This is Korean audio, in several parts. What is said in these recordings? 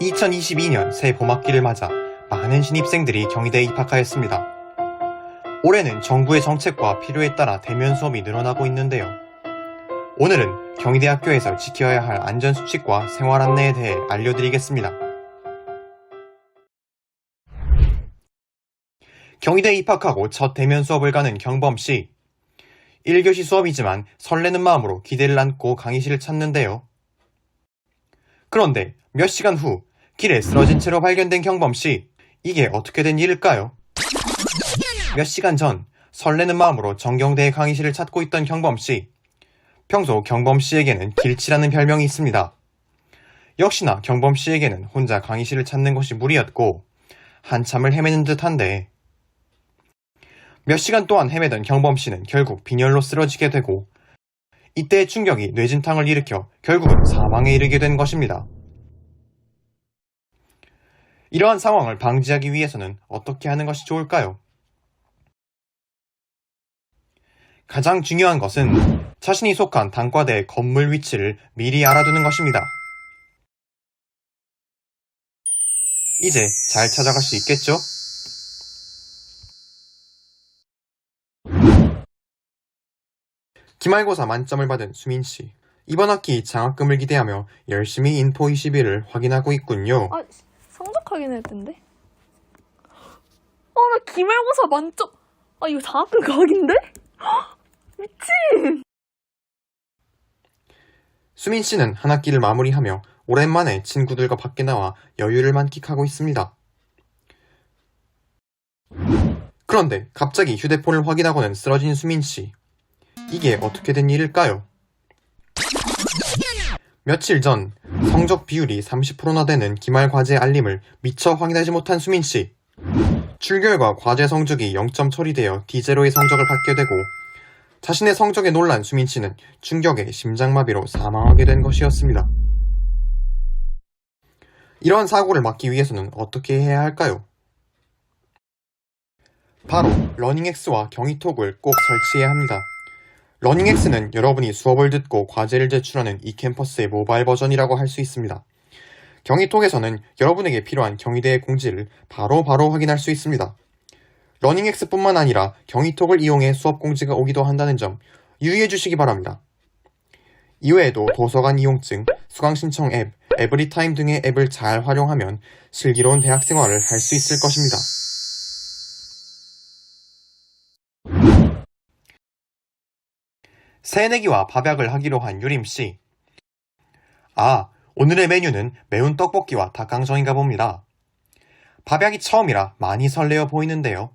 2022년 새 봄학기를 맞아 많은 신입생들이 경희대에 입학하였습니다. 올해는 정부의 정책과 필요에 따라 대면 수업이 늘어나고 있는데요. 오늘은 경희대 학교에서 지켜야 할 안전수칙과 생활 안내에 대해 알려드리겠습니다. 경희대에 입학하고 첫 대면 수업을 가는 경범 씨. 1교시 수업이지만 설레는 마음으로 기대를 안고 강의실을 찾는데요. 그런데 몇 시간 후 길에 쓰러진 채로 발견된 경범 씨. 이게 어떻게 된 일일까요? 몇 시간 전 설레는 마음으로 정경대의 강의실을 찾고 있던 경범 씨. 평소 경범 씨에게는 길치라는 별명이 있습니다. 역시나 경범 씨에게는 혼자 강의실을 찾는 것이 무리였고 한참을 헤매는 듯한데 몇 시간 동안 헤매던 경범 씨는 결국 빈혈로 쓰러지게 되고 이때의 충격이 뇌진탕을 일으켜 결국은 사망에 이르게 된 것입니다. 이러한 상황을 방지하기 위해서는 어떻게 하는 것이 좋을까요? 가장 중요한 것은 자신이 속한 단과대의 건물 위치를 미리 알아두는 것입니다. 이제 잘 찾아갈 수 있겠죠? 기말고사 만점을 받은 수민 씨. 이번 학기 장학금을 기대하며 열심히 인포 21을 확인하고 있군요. 아, 성적 확인했던데? 아, 나 기말고사 만점. 아, 이거 장학금 각인데? 미친! 수민 씨는 한 학기를 마무리하며 오랜만에 친구들과 밖에 나와 여유를 만끽하고 있습니다. 그런데 갑자기 휴대폰을 확인하고는 쓰러진 수민 씨. 이게 어떻게 된 일일까요? 며칠 전 성적 비율이 30%나 되는 기말 과제 알림을 미처 확인하지 못한 수민 씨. 출결과 과제 성적이 0점 처리되어 D0의 성적을 받게 되고 자신의 성적에 놀란 수민 씨는 충격에 심장마비로 사망하게 된 것이었습니다. 이러한 사고를 막기 위해서는 어떻게 해야 할까요? 바로 러닝엑스와 경희톡을 꼭 설치해야 합니다. 러닝엑스는 여러분이 수업을 듣고 과제를 제출하는 이 캠퍼스의 모바일 버전이라고 할 수 있습니다. 경희톡에서는 여러분에게 필요한 경희대의 공지를 바로바로 바로 확인할 수 있습니다. 러닝엑스뿐만 아니라 경희톡을 이용해 수업 공지가 오기도 한다는 점 유의해 주시기 바랍니다. 이외에도 도서관 이용증, 수강 신청 앱, 에브리타임 등의 앱을 잘 활용하면 슬기로운 대학 생활을 할 수 있을 것입니다. 새내기와 밥약을 하기로 한 유림 씨. 아, 오늘의 메뉴는 매운 떡볶이와 닭강정인가 봅니다. 밥약이 처음이라 많이 설레어 보이는데요.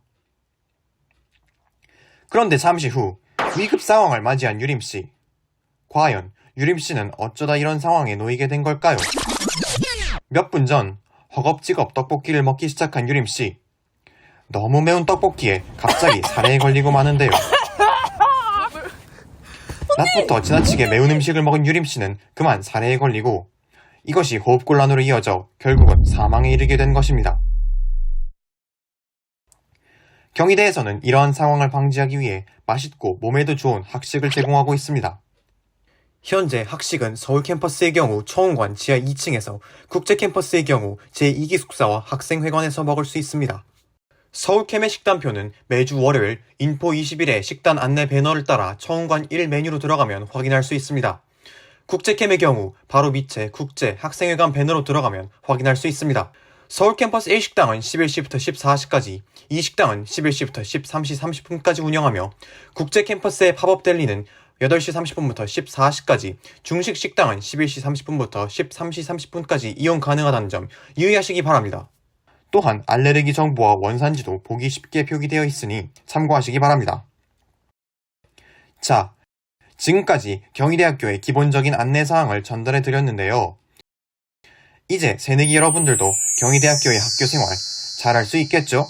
그런데 잠시 후 위급 상황을 맞이한 유림 씨. 과연 유림 씨는 어쩌다 이런 상황에 놓이게 된 걸까요? 몇 분 전 허겁지겁 떡볶이를 먹기 시작한 유림 씨. 너무 매운 떡볶이에 갑자기 살해에 걸리고 마는데요. 낮부터 지나치게 매운 음식을 먹은 유림 씨는 그만 살해에 걸리고 이것이 호흡곤란으로 이어져 결국은 사망에 이르게 된 것입니다. 경희대에서는 이러한 상황을 방지하기 위해 맛있고 몸에도 좋은 학식을 제공하고 있습니다. 현재 학식은 서울 캠퍼스의 경우 초원관 지하 2층에서 국제 캠퍼스의 경우 제2기 숙사와 학생회관에서 먹을 수 있습니다. 서울캠의 식단표는 매주 월요일 인포21의 식단 안내 배너를 따라 청운관 1 메뉴로 들어가면 확인할 수 있습니다. 국제캠의 경우 바로 밑에 국제 학생회관 배너로 들어가면 확인할 수 있습니다. 서울 캠퍼스 1식당은 11시부터 14시까지, 2식당은 11시부터 13시 30분까지 운영하며 국제 캠퍼스의 팝업 델리는 8시 30분부터 14시까지, 중식 식당은 11시 30분부터 13시 30분까지 이용 가능하다는 점 유의하시기 바랍니다. 또한 알레르기 정보와 원산지도 보기 쉽게 표기되어 있으니 참고하시기 바랍니다. 자, 지금까지 경희대학교의 기본적인 안내사항을 전달해 드렸는데요. 이제 새내기 여러분들도 경희대학교의 학교 생활 잘할 수 있겠죠?